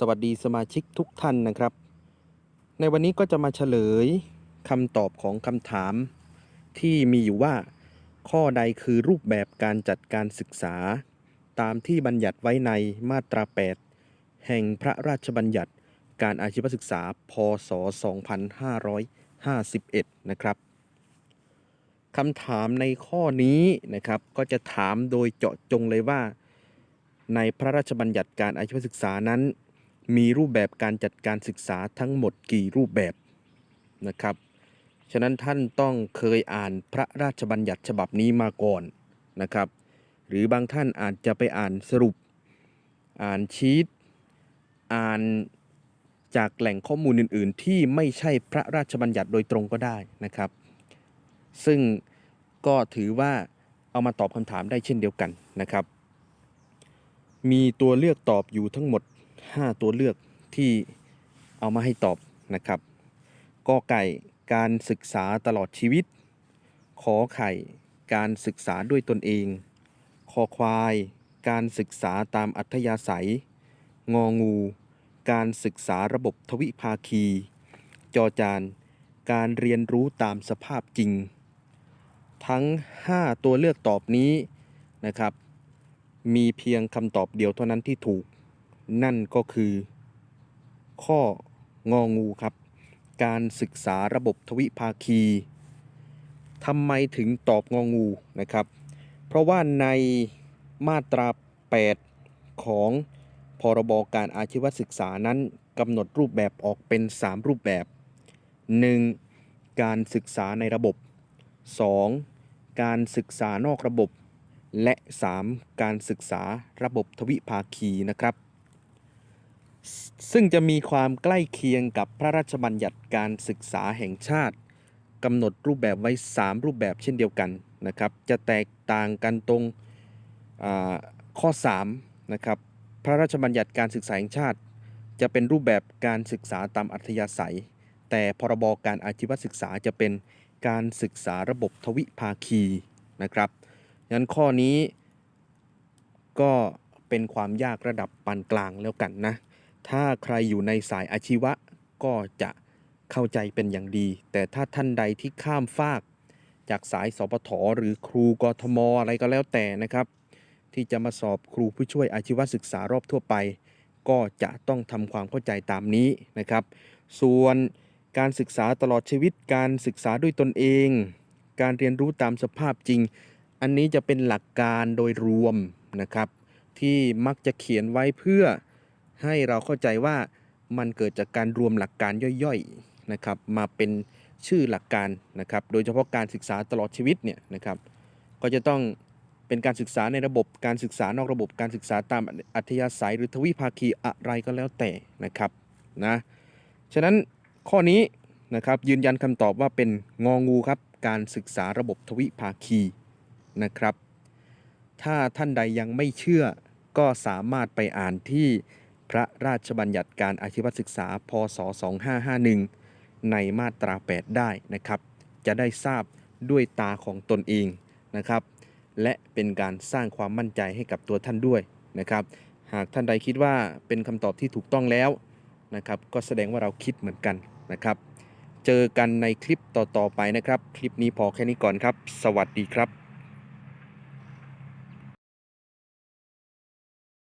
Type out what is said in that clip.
สวัสดีสมาชิกทุกท่านนะครับ ในวันนี้ก็จะมาเฉลยคำตอบของคำถาม ที่มีอยู่ว่า ข้อใดคือรูปแบบการจัดการศึกษา ตามที่บัญญัติไว้ในมาตรา 8 แห่งพระราชบัญญัติการอาชีวศึกษา พศ 2551 นะครับคำถามในข้อนี้นะครับ ก็จะถามโดยเจาะจงเลยว่า ในพระราชบัญญัติการอาชีวศึกษานั้น มีรูปแบบการจัดการศึกษาทั้งหมดกี่รูปแบบนะครับ ฉะนั้นท่านต้องเคยอ่านพระราชบัญญัติฉบับนี้มาก่อนนะครับ หรือบางท่านอาจจะไปอ่านสรุป อ่านชีตอ่านจากแหล่งข้อมูลอื่น ๆ ที่ไม่ใช่พระราชบัญญัติโดยตรงก็ได้นะครับ ซึ่งก็ถือว่าเอามาตอบคำถามได้เช่นเดียวกันนะครับ มีตัวเลือกตอบอยู่ทั้งหมด 5 ตัวเลือกที่เอามาให้ตอบนะครับกอไก่การศึกษาตลอดชีวิต ขอไข่การศึกษาด้วยตนเอง คอควาย การศึกษาตามอัธยาศัย งองู การศึกษาระบบทวิภาคี จอจาน การเรียนรู้ตามสภาพจริง ทั้ง 5 ตัวเลือกตอบนี้นะครับ มีเพียงคำตอบเดียวเท่านั้นที่ถูก นั่นก็คือ ข้ององูครับ การศึกษาระบบทวิภาคีทำไมถึงตอบงองูนะครับ เพราะว่าในมาตรา 8 ของพรบการอาชีวศึกษานั้นกำหนดรูปแบบออกเป็น 3 รูปแบบ 1. การศึกษาในระบบ 2. การศึกษานอกระบบ และ 3. การศึกษาระบบทวิภาคีนะครับ ซึ่งจะมีความใกล้เคียงกับพระราชบัญญัติการศึกษาแห่งชาติกำหนดรูปแบบไว้ 3 รูปแบบเช่นเดียวกันนะครับ จะแตกต่างกันตรงข้อ3นะครับพระราชบัญญัติการศึกษาแห่งชาติ จะเป็นรูปแบบการศึกษาตามอัธยาศัย แต่พรบการอาชีวศึกษาจะเป็นการศึกษาระบบทวิภาคีนะครับงั้นข้อนี้ก็เป็นความยากระดับปานกลางแล้วกันนะ ถ้าใครอยู่ในสายอาชีวะก็จะเข้าใจเป็นอย่างดี แต่ถ้าท่านใดที่ข้ามฟาก จากสายสปทหรือครูกทมอะไรก็แล้วแต่นะครับ ที่จะมาสอบครูผู้ช่วยอาชีวศึกษารอบทั่วไป ก็จะต้องทำความเข้าใจตามนี้นะครับ ส่วนการศึกษาตลอดชีวิตการศึกษาด้วยตนเอง การเรียนรู้ตามสภาพจริง อันนี้จะเป็นหลักการโดยรวมนะครับ ที่มักจะเขียนไว้เพื่อ ให้เราเข้าใจว่ามันเกิดจากการรวมหลักการย่อยๆนะครับมาเป็นชื่อหลักการนะครับ โดยเฉพาะการศึกษาตลอดชีวิตเนี่ยนะครับก็จะต้องเป็นการศึกษาในระบบการศึกษานอกระบบการศึกษาตามอัธยาศัยหรือทวิภาคีอะไรก็แล้วแต่นะครับนะฉะนั้นข้อนี้นะครับยืนยันคำตอบว่าเป็นงองูครับการศึกษาระบบทวิภาคีนะครับ ถ้าท่านใดยังไม่เชื่อก็สามารถไปอ่านที่ พระราชบัญญัติการอาชีวศึกษา พศ 2551 ในมาตรา 8 ได้นะครับ จะได้ทราบด้วยตาของตนเองนะครับ และเป็นการสร้างความมั่นใจให้กับตัวท่านด้วยนะครับ หากท่านใดคิดว่าเป็นคำตอบที่ถูกต้องแล้วนะครับ ก็แสดงว่าเราคิดเหมือนกันนะครับ เจอกันในคลิปต่อๆไปนะครับ คลิปนี้พอแค่นี้ก่อนครับ สวัสดีครับ